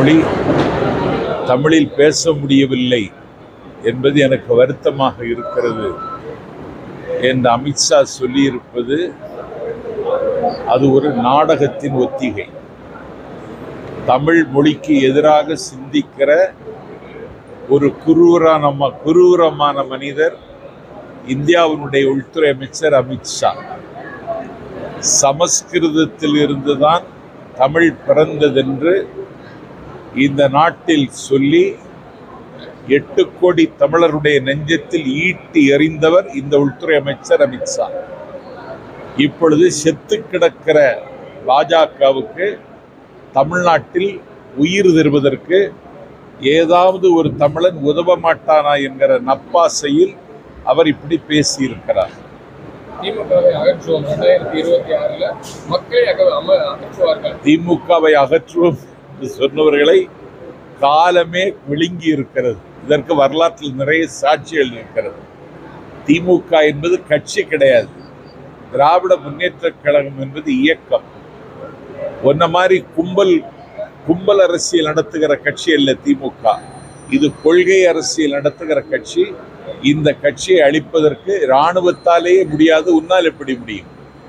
மொழி தமிழில் பேச முடியவில்லை என்பது எனக்கு வருத்தமாக இருக்கிறது. என்று அமித்ஷா சொல்லியிருப்பது அது ஒரு நாடகத்தின் ஒத்திகை. தமிழ் மொழிக்கு எதிராக சிந்திக்கிற ஒரு குரூரான குரூரமான மனிதர் இந்தியாவினுடைய உள்துறை அமைச்சர் அமித்ஷா சமஸ்கிருதத்தில் இருந்துதான் தமிழ் பிறந்ததென்று இந்த நாட்டில் சொல்லி எட்டு கோடி தமிழருடைய நெஞ்சத்தில் ஈட்டி எறிந்தவர் இந்த உள்துறை அமைச்சர் அமித்ஷா இப்பொழுது செத்து கிடக்கிற பாஜகவுக்கு தமிழ்நாட்டில் உயிர் தருவதற்கு ஏதாவது ஒரு தமிழன் உதவ மாட்டானா என்கிற நப்பாசையில் அவர் இப்படி பேசியிருக்கிறார். திமுகவை அகற்றுவோம். ரெண்டாயிரத்தி இருபத்தி ஆறுல மக்களை அக- அம- அகற்றுவார்கள். திமுகவை அகற்றுவோம். என்று சொன்னவர்களை காலமே விழுங்கி இருக்கிறது. இதற்கு வரலாற்றில் நிறைய சாட்சிகள் இருக்கிறது. திமுக என்பது கட்சி கிடையாது. திராவிட முன்னேற்ற கழகம் என்பது இயக்கம். ஒன்ன மாதிரி கும்பல் கும்பல் அரசியல் நடத்துகிற கட்சி அல்ல திமுக. இது கொள்கை அரசியல் நடத்துகிற கட்சி. இந்த கட்சியை அழிப்பதற்கு இராணுவத்தாலேயே முடியாது. உன்னால் எப்படி முடியும்?